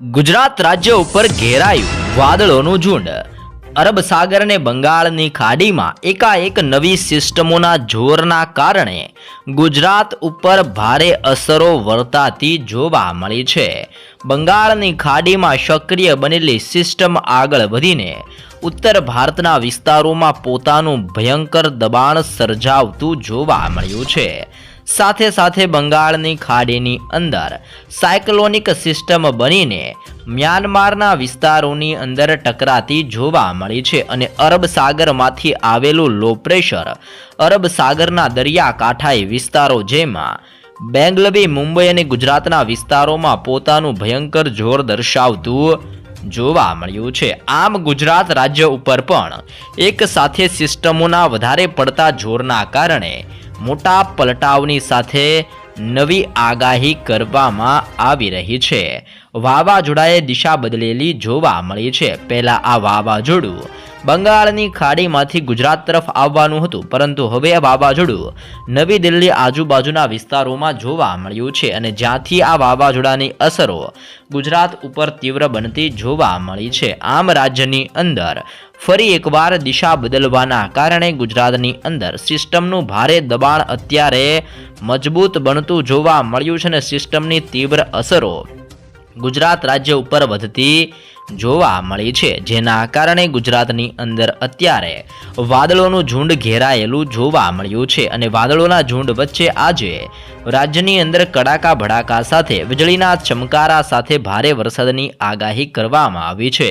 ગુજરાત રાજ્ય ઉપર ઘેરાયું વાદળોનું ઝુંડ. અરબ સાગર અને બંગાળની ખાડીમાં એકાએક નવી સિસ્ટમોના જોરના કારણે ગુજરાત ઉપર ભારે અસરો વર્તાતી જોવા મળી છે. બંગાળની ખાડીમાં સક્રિય બનેલી સિસ્ટમ આગળ વધીને ઉત્તર ભારતના વિસ્તારોમાં પોતાનું ભયંકર દબાણ સર્જાવતું જોવા મળ્યું છે. સાથે સાથે બંગાળની ખાડીની અંદર સાયક્લોનિક સિસ્ટમ બનીને મ્યાનમારના વિસ્તારોની અંદર ટકરાતી જોવા મળી છે અને અરબ સાગરમાંથી આવેલું લો પ્રેશર અરબ સાગરના દરિયાકાંઠાએ વિસ્તારો જેમાં બેંગલબી, મુંબઈ અને ગુજરાતના વિસ્તારોમાં પોતાનું ભયંકર જોર દર્શાવતું જોવા મળ્યું છે. આમ ગુજરાત રાજ્ય ઉપર પણ એક સાથે સિસ્ટમોના વધારે પડતા જોરના કારણે મોટા પલટાવની સાથે નવી આગાહી કરવામાં આવી રહી છે. વાવાઝોડાએ દિશા બદલેલી જોવા મળી છે. પહેલા આ વાવાઝોડું બંગાળની ખાડીમાંથી ગુજરાત તરફ આવવાનું હતું. પરંતુ હવે આ વાવાઝોડું નવી દિલ્હી આજુબાજુના વિસ્તારોમાં જોવા મળ્યું છે અને જ્યાંથી આ વાવાઝોડાની અસરો ગુજરાત ઉપર તીવ્ર બનતી જોવા મળી છે. આમ રાજ્યની અંદર ફરી એકવાર દિશા બદલવાના કારણે ગુજરાતની અંદર સિસ્ટમનું ભારે દબાણ અત્યારે મજબૂત બનતું જોવા મળ્યું છે અને સિસ્ટમની તીવ્ર અસરો ગુજરાત રાજ્ય ઉપર વધતી જોવા મળી છે, જેના કારણે ગુજરાતની અંદર અત્યારે વાદળોનું ઝુંડ ઘેરાયેલું જોવા મળ્યું છે અને વાદળોના ઝુંડ વચ્ચે આજે રાજ્યની અંદર કડાકા ભડાકા સાથે, વીજળીના ચમકારા સાથે ભારે વરસાદની આગાહી કરવામાં આવી છે.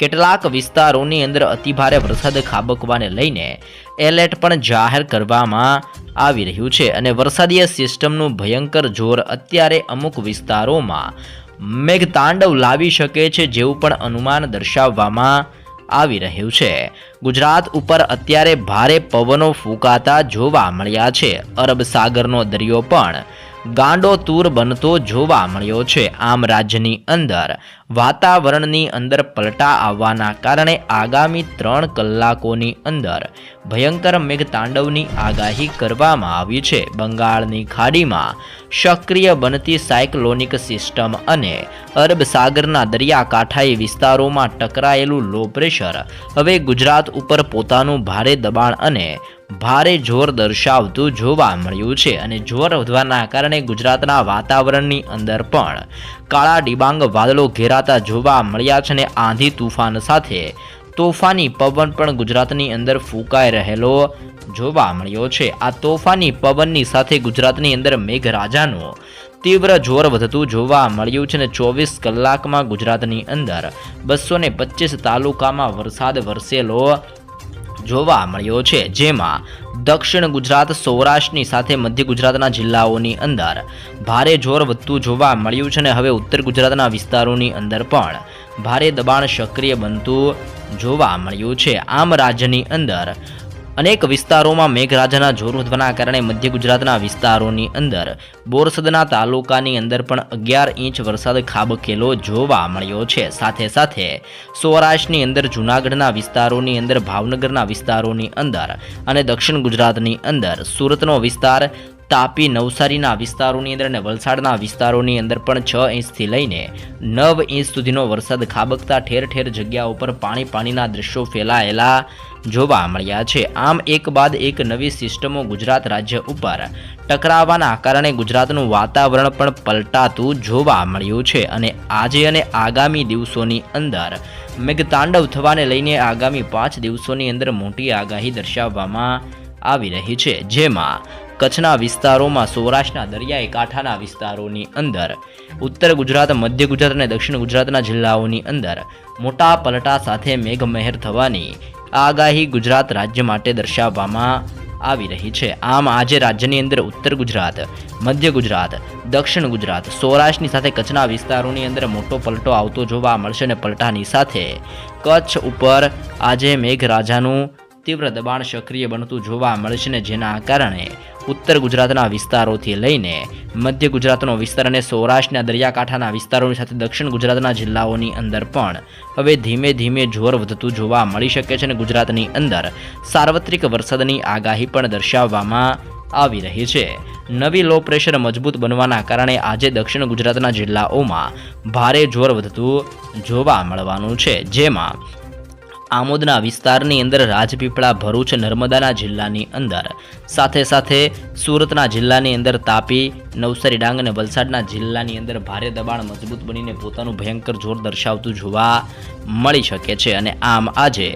કેટલાક વિસ્તારોની અંદર અતિભારે વરસાદ ખાબકવાને લઈને એલર્ટ પણ જાહેર કરવામાં આવી રહ્યું છે અને વરસાદીય સિસ્ટમનું ભયંકર જોર અત્યારે અમુક વિસ્તારોમાં મેઘતાંડવ લાવી શકે છે જેવું પણ અનુમાન દર્શાવવામાં આવી રહ્યું છે. ગુજરાત ઉપર અત્યારે ભારે પવનો ફૂંકાતા જોવા મળ્યા છે. અરબ સાગરનો દરિયો પણ ગાંડો તૂર બનતો જોવા મળ્યો છે. આમ રાજ્યની અંદર વાતાવરણની અંદર પલટા આવવાના કારણે આગામી ત્રણ કલાકોની અંદર ભયંકર મેઘતાંડવની આગાહી કરવામાં આવી છે. બંગાળની ખાડીમાં સક્રિય બનતી સાયક્લોનિક સિસ્ટમ અને અરબ સાગરના દરિયાકાંઠાએ વિસ્તારોમાં ટકરાયેલું લો પ્રેશર હવે ગુજરાત ઉપર પોતાનું ભારે દબાણ અને ભારે જોર દર્શાવતું જોવા મળ્યું છે અને જોર વધવાના કારણે ગુજરાતના વાતાવરણની અંદર પણ કાળા ડિબાંગ વાદળો ઘેરાતા જોવા મળ્યા છે અને આંધી તુફાન સાથે તોફાની પવન પણ ગુજરાતની અંદર ફૂંકાઈ રહેલો જોવા મળ્યો છે. આ તોફાની પવનની સાથે ગુજરાતની અંદર મેઘરાજાનો તીવ્ર જોર વધતું જોવા મળ્યું છે અને ચોવીસ કલાકમાં ગુજરાતની અંદર બસો તાલુકામાં વરસાદ વરસેલો જોવા મળ્યો છે, જેમાં દક્ષિણ ગુજરાત, સૌરાષ્ટ્રની સાથે મધ્ય ગુજરાતના જિલ્લાઓની અંદર ભારે જોર વધતું જોવા મળ્યું છે અને હવે ઉત્તર ગુજરાતના વિસ્તારોની અંદર પણ ભારે દબાણ સક્રિય બનતું જોવા મળ્યું છે. આમ રાજ્યની અંદર અનેક વિસ્તારોમાં મેઘરાજાના જોર કારણે મધ્ય ગુજરાતના વિસ્તારોની અંદર બોરસદના તાલુકાની અંદર પણ અગિયાર ઇંચ વરસાદ ખાબકેલો જોવા મળ્યો છે. સાથે સાથે સૌરાષ્ટ્રની અંદર, જૂનાગઢના વિસ્તારોની અંદર, ભાવનગરના વિસ્તારોની અંદર અને દક્ષિણ ગુજરાતની અંદર સુરતનો વિસ્તાર તાપી નવસારીના વિસ્તારોની અંદર અને વલસાડના વિસ્તારોની અંદર પણ છ ઇંચથી લઈને નવ ઇંચ સુધીનો વરસાદ ખાબકતા ઠેર ઠેર જગ્યા ઉપર પાણી પાણીના દ્રશ્યો ફેલાયેલા જોવા મળ્યા છે. આમ એક બાદ એક નવી સિસ્ટમો ગુજરાત રાજ્ય ઉપર ટકરાવાના કારણે ગુજરાતનું વાતાવરણ પણ પલટાતું જોવા મળ્યું છે અને આજે અને આગામી દિવસોની અંદર મેઘતાંડવ થવાને લઈને આગામી પાંચ દિવસોની અંદર મોટી આગાહી દર્શાવવામાં આવી રહી છે. જેમાં કચ્છના વિસ્તારોમાં સૌરાષ્ટ્રના દરિયાઈ કાંઠાના વિસ્તારોની અંદર, ઉત્તર ગુજરાત, મધ્ય ગુજરાત અને દક્ષિણ ગુજરાતના જિલ્લાઓની અંદર મોટા પલટા સાથે મેઘમહેર થવાની આગાહી ગુજરાત રાજ્ય માટે દર્શાવવામાં આવી રહી છે. આમ આજે રાજ્યની અંદર ઉત્તર ગુજરાત, મધ્ય ગુજરાત, દક્ષિણ ગુજરાત, સૌરાષ્ટ્રની સાથે કચ્છના વિસ્તારોની અંદર મોટો પલટો આવતો જોવા મળશે અને પલટાની સાથે કચ્છ ઉપર આજે મેઘરાજાનું તીવ્ર દબાણ સક્રિય બનતું જોવા મળશે ને જેના કારણે ઉત્તર ગુજરાતના વિસ્તારોથી લઈને મધ્ય ગુજરાતનો વિસ્તાર અને સૌરાષ્ટ્રના દરિયાકાંઠાના વિસ્તારોની સાથે દક્ષિણ ગુજરાતના જિલ્લાઓની અંદર પણ હવે ધીમે ધીમે જોર વધતું જોવા મળી શકે છે અને ગુજરાતની અંદર સાર્વત્રિક વરસાદની આગાહી પણ દર્શાવવામાં આવી રહી છે. નવી લો પ્રેશર મજબૂત બનવાના કારણે આજે દક્ષિણ ગુજરાતના જિલ્લાઓમાં ભારે જોર વધતું જોવા મળવાનું છે. જેમાં આમોદના વિસ્તારની અંદર રાજપીપળા, ભરૂચ, નર્મદાના જિલ્લાની અંદર. સાથે સાથે સુરતના જિલ્લાની અંદર તાપી, નવસારી ડાંગ અને વલસાડના જિલ્લાની અંદર ભારે દબાણ મજબૂત બનીને પોતાનું ભયંકર જોર દર્શાવતું જોવા મળી શકે છે. અને આમ આજે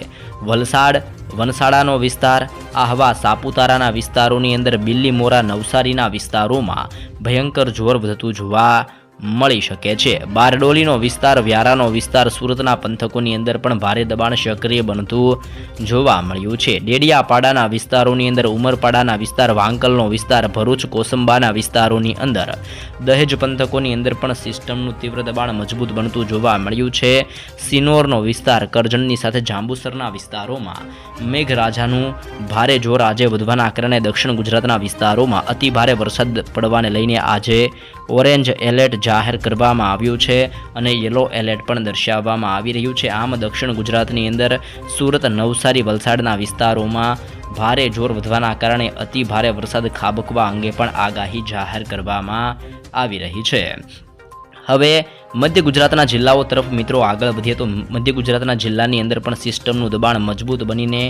વલસાડ, વનસાડાનો વિસ્તાર, આહવા, સાપુતારાના વિસ્તારોની અંદર, બિલ્લીમોરા, નવસારીના વિસ્તારોમાં ભયંકર જોર વધતું જોવા મળી શકે છે. બારડોલીનો વિસ્તાર, વ્યારાનો વિસ્તાર સુરતના પંથકોની અંદર પણ ભારે દબાણ સક્રિય બનતું જોવા મળ્યું છે. ડેડિયાપાડાના વિસ્તારોની અંદર, ઉમરપાડાના વિસ્તાર, વાંકલનો વિસ્તાર, ભરૂચ, કોસંબાના વિસ્તારોની અંદર દહેજ પંથકોની અંદર પણ સિસ્ટમનું તીવ્ર દબાણ મજબૂત બનતું જોવા મળ્યું છે. સિનોરનો વિસ્તાર, કરજણની સાથે જાંબુસરના વિસ્તારોમાં મેઘરાજાનું ભારે જોર આજે વધવાના કારણે દક્ષિણ ગુજરાતના વિસ્તારોમાં અતિ ભારે વરસાદ પડવાને લઈને આજે ઓરેન્જ એલર્ટ જાહેર કરવામાં આવ્યું છે અને યલો એલર્ટ પણ દર્શાવવામાં આવી રહ્યું છે. આમ દક્ષિણ ગુજરાતની અંદર સુરત, નવસારી વલસાડના વિસ્તારોમાં ભારે જોર વધવાના કારણે અતિ ભારે વરસાદ ખાબકવા અંગે પણ આગાહી જાહેર કરવામાં આવી રહી છે. હવે મધ્ય ગુજરાતના જિલ્લાઓ તરફ મિત્રો આગળ વધીએ તો મધ્ય ગુજરાતના જિલ્લાની અંદર પણ સિસ્ટમનું દબાણ મજબૂત બનીને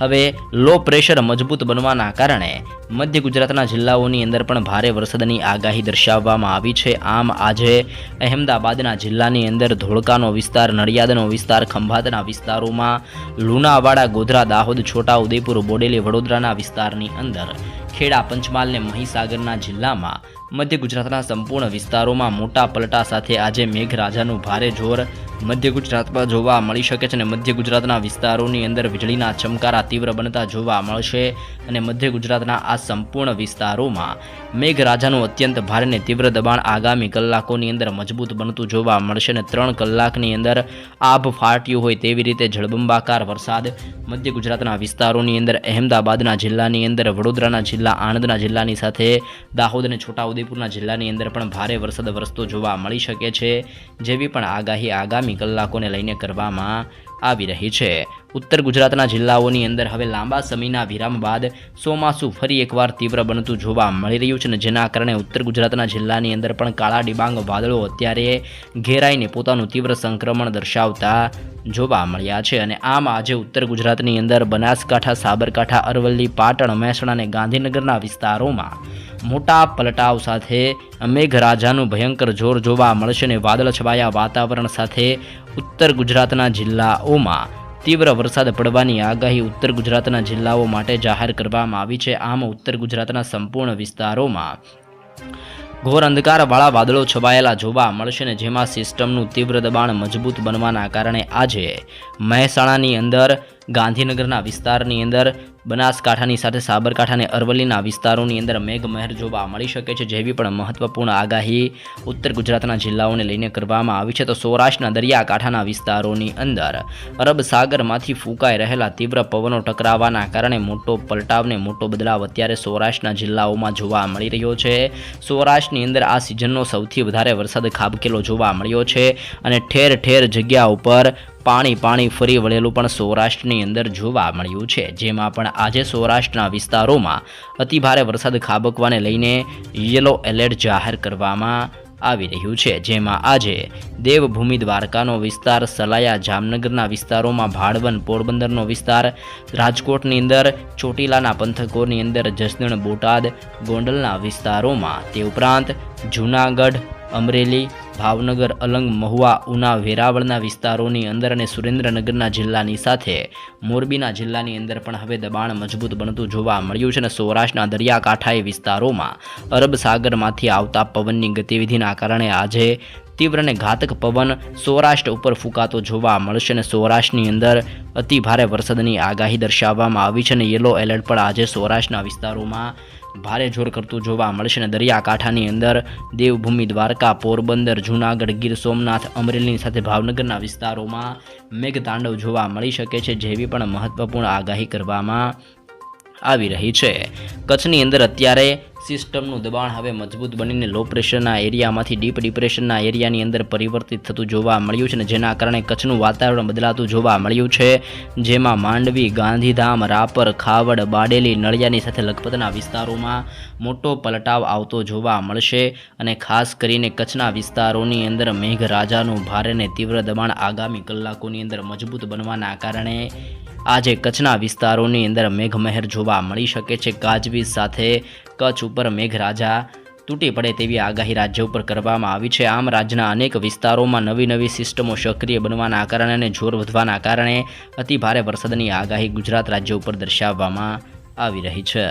હવે લો પ્રેશર મજબૂત બનવાના કારણે મધ્ય ગુજરાતના જિલ્લાઓની અંદર પણ ભારે વરસાદની આગાહી દર્શાવવામાં આવી છે. આમ આજે અહેમદાબાદના જિલ્લાની અંદર ધોળકાનો વિસ્તાર, નડિયાદનો વિસ્તાર, ખંભાતના વિસ્તારોમાં લુણાવાડા, ગોધરા, દાહોદ છોટા ઉદેપુર બોડેલી, વડોદરાના વિસ્તારની અંદર ખેડા, પંચમહાલ ને મહીસાગરના જિલ્લામાં મધ્ય ગુજરાતના સંપૂર્ણ વિસ્તારોમાં મોટા પલટા સાથે આજે મેઘરાજાનું ભારે જોર મધ્ય ગુજરાતમાં જોવા મળી શકે છે અને મધ્ય ગુજરાતના વિસ્તારોની અંદર વીજળીના ચમકારા તીવ્ર બનતા જોવા મળશે અને મધ્ય ગુજરાતના આ સંપૂર્ણ વિસ્તારોમાં મેઘરાજાનું અત્યંત ભારે અને તીવ્ર દબાણ આગામી કલાકોની અંદર મજબૂત બનતું જોવા મળશે અને ત્રણ કલાકની અંદર આભ ફાટ્યું હોય તેવી રીતે જળબંબાકાર વરસાદ મધ્ય ગુજરાતના વિસ્તારોની અંદર અહેમદાબાદના જિલ્લાની અંદર, વડોદરાના જિલ્લા, આણંદના જિલ્લાની સાથે, દાહોદ અને છોટાઉદેપુરના જિલ્લાની અંદર પણ ભારે વરસાદ વરસતો જોવા મળી શકે છે, જેવી પણ આગાહી આગામી કલાકોને લઈને કરવામાં આવી રહી છે. ઉત્તર ગુજરાતના જિલ્લાઓની અંદર હવે લાંબા સમયના વિરામ બાદ ચોમાસું ફરી એકવાર તીવ્ર બનતું જોવા મળી રહ્યું છે અને જેના કારણે ઉત્તર ગુજરાતના જિલ્લાની અંદર પણ કાળા ડિબાંગ વાદળો અત્યારે ઘેરાઈને પોતાનું તીવ્ર સંક્રમણ દર્શાવતા જોવા મળ્યા છે. અને આમ આજે ઉત્તર ગુજરાતની અંદર બનાસકાંઠા, સાબરકાંઠા, અરવલ્લી, પાટણ, મહેસાણા અને ગાંધીનગરના વિસ્તારોમાં મોટા પલટાવ સાથે મેઘરાજાનું ભયંકર જોર જોવા મળશે અને વાદળ છવાયા વાતાવરણ સાથે ઉત્તર ગુજરાતના જિલ્લાઓમાં તીવ્ર વરસાદ પડવાની આગાહી ઉત્તર ગુજરાતના જિલ્લાઓ માટે જાહેર કરવામાં આવી છે. આમ ઉત્તર ગુજરાતના સંપૂર્ણ વિસ્તારોમાં ઘોર અંધકારવાળા વાદળો છવાયેલા જોવા મળશે ને જેમાં સિસ્ટમનું તીવ્ર દબાણ મજબૂત બનવાના કારણે આજે મહેસાણાની અંદર ગાંધીનગરના વિસ્તારની અંદર બનાસકાંઠાની સાથે સાબરકાંઠા અને અરવલ્લીના વિસ્તારોની અંદર મેઘમહેર જોવા મળી શકે છે, જેવી પણ મહત્વપૂર્ણ આગાહી ઉત્તર ગુજરાતના જિલ્લાઓને લઈને કરવામાં આવી છે. તો સૌરાષ્ટ્રના દરિયાકાંઠાના વિસ્તારોની અંદર અરબ સાગરમાંથી ફૂંકાઈ રહેલા તીવ્ર પવનો ટકરાવાના કારણે મોટો પલટાવને મોટો બદલાવ અત્યારે સૌરાષ્ટ્રના જિલ્લાઓમાં જોવા મળી રહ્યો છે. સૌરાષ્ટ્રની અંદર આ સિઝનનો સૌથી વધારે વરસાદ ખાબકેલો જોવા મળ્યો છે અને ઠેર ઠેર જગ્યા ઉપર પાણી પાણી ફરી વળેલું પણ સૌરાષ્ટ્રની અંદર જોવા મળ્યું છે. જેમાં પણ આજે સૌરાષ્ટ્રના વિસ્તારોમાં અતિભારે વરસાદ ખાબકવાને લઈને યલો એલર્ટ જાહેર કરવામાં આવી રહ્યું છે. જેમાં આજે દેવભૂમિ દ્વારકાનો વિસ્તાર, સલાયા જામનગરના વિસ્તારોમાં ભાડવન પોરબંદરનો વિસ્તાર, રાજકોટની અંદર ચોટીલાના પંથકોની અંદર જસદણ બોટાદ ગોંડલના વિસ્તારોમાં તે ઉપરાંત જૂનાગઢ અમરેલી, ભાવનગર, અલંગ, મહુવા, ઉના, વેરાવળના વિસ્તારોની અંદર અને સુરેન્દ્રનગરના જિલ્લાની સાથે મોરબીના જિલ્લાની અંદર પણ હવે દબાણ મજબૂત બનતું જોવા મળ્યું છે અને સૌરાષ્ટ્રના દરિયાકાંઠાએ વિસ્તારોમાં અરબ સાગરમાંથી આવતા પવનની ગતિવિધિના કારણે આજે તીવ્ર અને ઘાતક પવન સૌરાષ્ટ્ર ઉપર ફૂંકાતો જોવા મળશે અને સૌરાષ્ટ્રની અંદર અતિ ભારે વરસાદની આગાહી દર્શાવવામાં આવી છે અને યલો એલર્ટ પણ આજે સૌરાષ્ટ્રના વિસ્તારોમાં ભારે જોર કરતું જોવા મળશે અને દરિયાકાંઠાની અંદર દેવભૂમિ, દ્વારકા, પોરબંદર, જૂનાગઢ, ગીર સોમનાથ, અમરેલીની સાથે ભાવનગરના વિસ્તારોમાં મેઘતાંડવ જોવા મળી શકે છે, જેવી પણ મહત્વપૂર્ણ આગાહી કરવામાં આવી રહી છે. કચ્છની અંદર અત્યારે સિસ્ટમનું દબાણ હવે મજબૂત બનીને લો પ્રેશરના એરિયામાંથી ડીપ ડિપ્રેશનના એરિયાની અંદર પરિવર્તિત થતું જોવા મળ્યું છે ને જેના કારણે કચ્છનું વાતાવરણ બદલાતું જોવા મળ્યું છે. જેમાં માંડવી, ગાંધીધામ, રાપર, ખાવડ, બાડેલી, નળિયાની સાથે લખપતના વિસ્તારોમાં મોટો પલટાવ આવતો જોવા મળશે અને ખાસ કરીને કચ્છના વિસ્તારોની અંદર મેઘરાજાનું ભારે અને તીવ્ર દબાણ આગામી કલાકોની અંદર મજબૂત બનવાના કારણે આજે કચ્છના વિસ્તારોની અંદર મેઘમહેર જોવા મળી શકે છે. ગાજવીજ સાથે કચ્છ ઉપર મેઘરાજા તૂટી પડે તેવી આગાહી રાજ્ય ઉપર કરવામાં આવી છે. આમ રાજ્યના અનેક વિસ્તારોમાં નવી નવી સિસ્ટમો સક્રિય બનવાના કારણે અને જોર વધવાના કારણે અતિભારે વરસાદની આગાહી ગુજરાત રાજ્ય ઉપર દર્શાવવામાં આવી રહી છે.